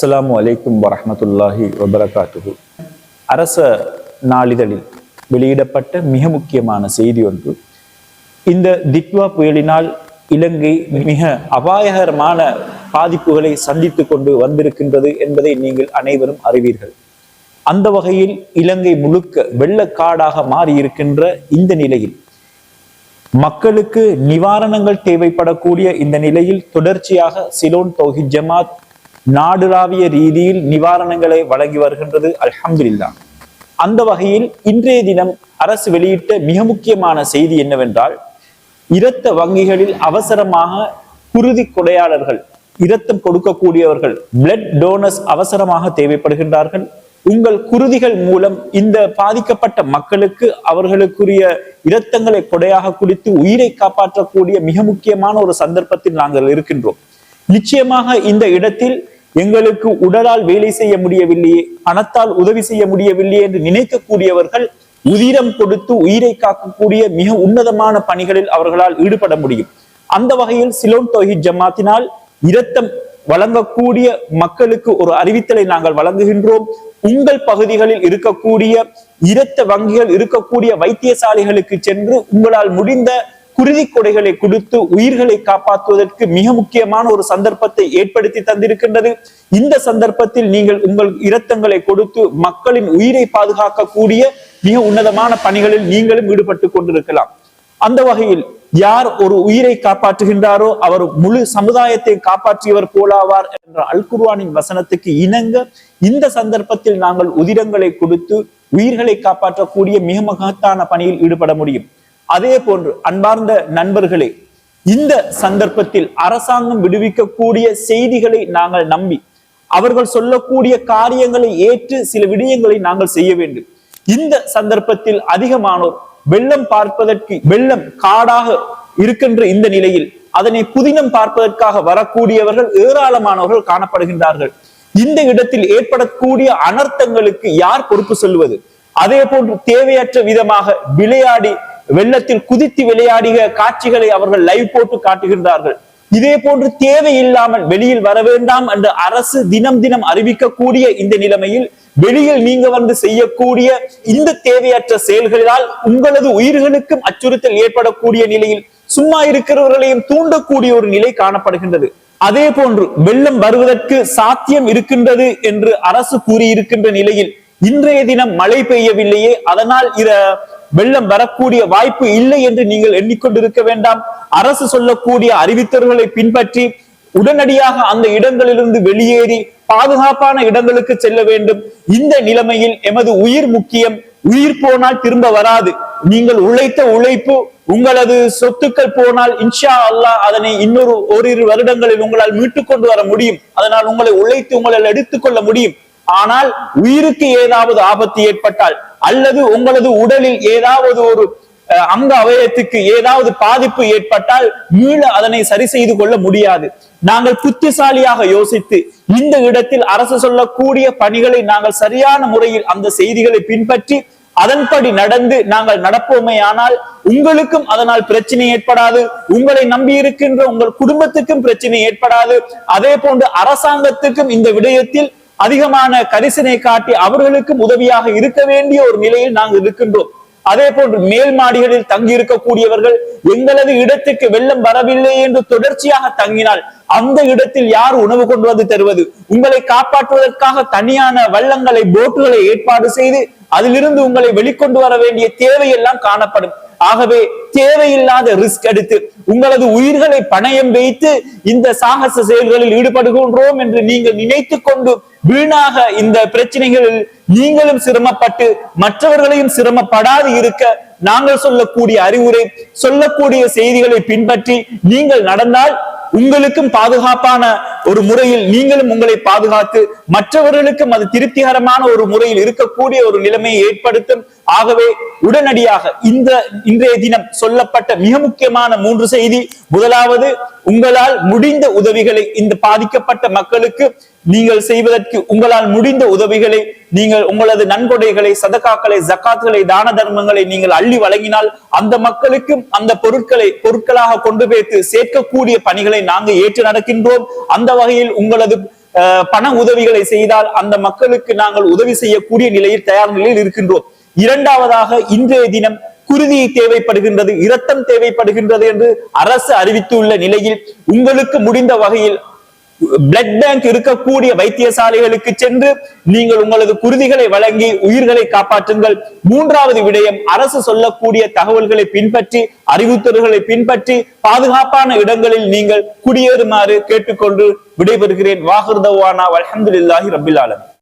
அஸ்ஸலாமு அலைக்கும் வரமத்துல்லாஹி வபரகாத்துஹு. அரச நாளிதழில் வெளியிடப்பட்ட மிக முக்கியமான செய்தி ஒன்று இந்த திட்வா புயலினால் இலங்கை மிக அபாயகரமான பாதிப்புகளை சந்தித்துக் கொண்டு வந்திருக்கின்றது என்பதை நீங்கள் அனைவரும் அறிவீர்கள். அந்த வகையில் இலங்கை முழுக்க வெள்ளக்காடாக மாறி இருக்கின்ற இந்த நிலையில் மக்களுக்கு நிவாரணங்கள் தேவைப்படக்கூடிய இந்த நிலையில் தொடர்ச்சியாக சிலோன் தௌஹித் ஜமாத் நாடுலாவிய ரீதியில் நிவாரணங்களை வழங்கி வருகின்றது அல்ஹம்துல்லா அந்த வகையில் இன்றைய தினம் அரசு வெளியிட்ட மிக முக்கியமான செய்தி என்னவென்றால் இரத்த வங்கிகளில் அவசரமாக குருதி கொடையாளர்கள் இரத்தம் கொடுக்கக்கூடியவர்கள் பிளட் டோனர்ஸ் அவசரமாக தேவைப்படுகின்றார்கள். உங்கள் குருதிகள் மூலம் இந்த பாதிக்கப்பட்ட மக்களுக்கு அவர்களுக்குரிய இரத்தங்களை கொடையாக குடித்து உயிரை காப்பாற்றக்கூடிய மிக முக்கியமான ஒரு சந்தர்ப்பத்தில் நாங்கள் இருக்கின்றோம். நிச்சயமாக இந்த இடத்தில் எங்களுக்கு உடலால் வேலை செய்ய முடியவில்லையே பணத்தால் உதவி செய்ய முடியவில்லையே என்று நினைக்கக்கூடியவர்கள் உதிரம் கொடுத்து உயிரை காக்கக்கூடிய மிக உன்னதமான பணிகளில் அவர்களால் ஈடுபட முடியும். அந்த வகையில் சிலோன் தொகி ஜமாத்தினால் இரத்தம் வழங்கக்கூடிய மக்களுக்கு ஒரு அறிவித்தலை நாங்கள் வழங்குகின்றோம். உங்கள் பகுதிகளில் இருக்கக்கூடிய இரத்த வங்கிகள் இருக்கக்கூடிய வைத்தியசாலைகளுக்கு சென்று உங்களால் முடிந்த குருதி கொடைகளை கொடுத்து உயிர்களை காப்பாற்றுவதற்கு மிக முக்கியமான ஒரு சந்தர்ப்பத்தை ஏற்படுத்தி தந்திருக்கின்றது. இந்த சந்தர்ப்பத்தில் நீங்கள் உங்கள் இரத்தங்களை கொடுத்து மக்களின் உயிரை பாதுகாக்கக்கூடிய மிக உன்னதமான பணிகளில் நீங்களும் ஈடுபட்டு கொண்டிருக்கலாம். அந்த வகையில் யார் ஒரு உயிரை காப்பாற்றுகின்றாரோ அவர் முழு சமுதாயத்தை காப்பாற்றியவர் போலாவார் என்ற அல்குர்வானின் வசனத்துக்கு இணங்க இந்த சந்தர்ப்பத்தில் நாங்கள் உதிரங்களை கொடுத்து உயிர்களை காப்பாற்றக்கூடிய மிக மகத்தான பணியில் ஈடுபட முடியும். அதே போன்று அன்பார்ந்த நண்பர்களே இந்த சந்தர்ப்பத்தில் அரசாங்கம் விடுவிக்கக்கூடிய செய்திகளை நாங்கள் நம்பி அவர்கள் சொல்லக்கூடிய காரியங்களை ஏற்று சில விடயங்களை நாங்கள் செய்ய வேண்டும். இந்த சந்தர்ப்பத்தில் அதிகமானோர் வெள்ளம் பார்ப்பதற்கு வெள்ளம் காடாக இருக்கின்ற இந்த நிலையில் அதனை புதினம் பார்ப்பதற்காக வரக்கூடியவர்கள் ஏராளமானவர்கள் காணப்படுகின்றார்கள். இந்த இடத்தில் ஏற்படக்கூடிய அனர்த்தங்களுக்கு யார் பொறுப்பு சொல்வது? அதே போன்று தேவையற்ற விதமாக விளையாடி வெள்ளத்தில் குதித்து விளையாடிய காட்சிகளை அவர்கள் லைவ் போட்டு காட்டுகின்றார்கள். இதே போன்று தேவையில்லாமல் வெளியில் வர வேண்டாம் என்று அரசு தினம் தினம் அறிவிக்கக்கூடிய இந்த நிலைமையில் வெளியில் நீங்க வந்து செய்யக்கூடிய இந்த தேவையற்ற செயல்களால் உங்களது உயிர்களுக்கும் அச்சுறுத்தல் ஏற்படக்கூடிய நிலையில் சும்மா இருக்கிறவர்களையும் தூண்டக்கூடிய ஒரு நிலை காணப்படுகின்றது. அதே போன்று வெள்ளம் வருவதற்கு சாத்தியம் இருக்கின்றது என்று அரசு கூறியிருக்கின்ற நிலையில் இன்றைய தினம் மழை பெய்யவில்லையே அதனால் இத வெள்ளம் வரக்கூடிய வாய்ப்பு இல்லை என்று நீங்கள் எண்ணிக்கொண்டிருக்க வேண்டாம். அரசு சொல்லக்கூடிய அறிவித்தல்களை பின்பற்றி உடனடியாக அந்த இடங்களிலிருந்து வெளியேறி பாதுகாப்பான இடங்களுக்கு செல்ல வேண்டும். இந்த நிலைமையில் எமது உயிர் முக்கியம். உயிர் போனால் திரும்ப வராது. நீங்கள் உழைத்த உழைப்பு உங்களது சொத்துக்கள் போனால் இன்ஷா அல்லாஹ் அதனை இன்னொரு ஓரிரு வருடங்களில் உங்களால் மீட்டுக் கொண்டு வர முடியும். அதனால் உங்களை உழைத்து உங்களால் எடுத்துக்கொள்ள முடியும். ஆனால் உயிருக்கு ஏதாவது ஆபத்து ஏற்பட்டால் அல்லது உங்களது உடலில் ஏதாவது ஒரு அங்க அவயத்துக்கு ஏதாவது பாதிப்பு ஏற்பட்டால் மீள அதனை சரி செய்து கொள்ள முடியாது. நாங்கள் புத்திசாலியாக யோசித்து இந்த இடத்தில் அரசு சொல்லக்கூடிய பணிகளை நாங்கள் சரியான முறையில் அந்த செய்திகளை பின்பற்றி அதன்படி நடந்து நாங்கள் நடப்போமே ஆனால் உங்களுக்கும் அதனால் பிரச்சனை ஏற்படாது. உங்களை நம்பி இருக்கின்ற உங்கள் குடும்பத்துக்கும் பிரச்சனை ஏற்படாது. அதே போன்று அரசாங்கத்துக்கும் இந்த விடயத்தில் அதிகமான கரிசனை காட்டி அவர்களுக்கும் உதவியாக இருக்க வேண்டிய ஒரு நிலையில் நாங்கள் இருக்கின்றோம். அதே போன்று மேல் மாடிகளில் தங்கி இருக்கக்கூடியவர்கள் எங்களது இடத்துக்கு வெள்ளம் வரவில்லை என்று தொடர்ச்சியாக தங்கினால் அந்த இடத்தில் யார் உணவு கொண்டு வந்து தருவது? உங்களை காப்பாற்றுவதற்காக தனியான வள்ளங்களை போட்டுகளை ஏற்பாடு செய்து அதிலிருந்து உங்களை வெளிக்கொண்டு வர வேண்டிய தேவையெல்லாம் காணப்படும். ஆகவே தேவையில்லாத ரிஸ்க் எடுத்து உங்களது உயிர்களை பணயம் வைத்து இந்த சாகச செயல்களில் ஈடுபடுகின்றோம் என்று நீங்கள் நினைத்து கொண்டு வீணாக இந்த பிரச்சனைகளில் நீங்களும் சிரமப்பட்டு மற்றவர்களையும் சிரமப்படாது இருக்க நாங்கள் சொல்லக்கூடிய அறிவுரை சொல்லக்கூடிய செய்திகளை பின்பற்றி நீங்கள் நடந்தால் உங்களுக்கும் பாதுகாப்பான ஒரு முறையில் நீங்களும் உங்களை பாதுகாத்து மற்றவர்களுக்கும் அது திருப்திகரமான ஒரு முறையில் இருக்கக்கூடிய ஒரு நிலைமையை ஏற்படுத்தும். ஆகவே உடனடியாக இந்த இன்றைய தினம் சொல்லப்பட்ட மிக முக்கியமான மூன்று செய்தி. முதலாவது உங்களால் முடிந்த உதவிகளை இந்த பாதிக்கப்பட்ட மக்களுக்கு நீங்கள் செய்வதற்கு உங்களால் முடிந்த உதவிகளை நீங்கள் உங்களது நன்கொடைகளை சதகாக்களை ஜக்காத்துகளை தான தர்மங்களை நீங்கள் அள்ளி வழங்கினால் அந்த மக்களுக்கும் அந்த பொருட்களை பொருட்களாக கொண்டு போய்த்து சேர்க்கக்கூடிய பணிகளை நாங்கள் ஏற்று நடக்கின்றோம். அந்த வகையில் உங்களது பண உதவிகளை செய்தால் அந்த மக்களுக்கு நாங்கள் உதவி செய்யக்கூடிய நிலையில் தயார் நிலையில் இருக்கின்றோம். இரண்டாவதாக இன்றைய தினம் குருதி தேவைப்படுகின்றது இரத்தம் தேவைப்படுகின்றது என்று அரசு அறிவித்துள்ள நிலையில் உங்களுக்கு முடிந்த வகையில் பிளட் பேங்க் இருக்கக்கூடிய வைத்தியசாலைகளுக்கு சென்று நீங்கள் உங்களது குருதிகளை வழங்கி உயிர்களை காப்பாற்றுங்கள். மூன்றாவது விடயம் அரசு சொல்லக்கூடிய தகவல்களை பின்பற்றி அறிவுறுத்தல்களை பின்பற்றி பாதுகாப்பான இடங்களில் நீங்கள் குடியேறுமாறு கேட்டுக்கொண்டு விடைபெறுகிறேன். வாகர்தவானா அல்ஹம்துலில்லாஹி ரபில்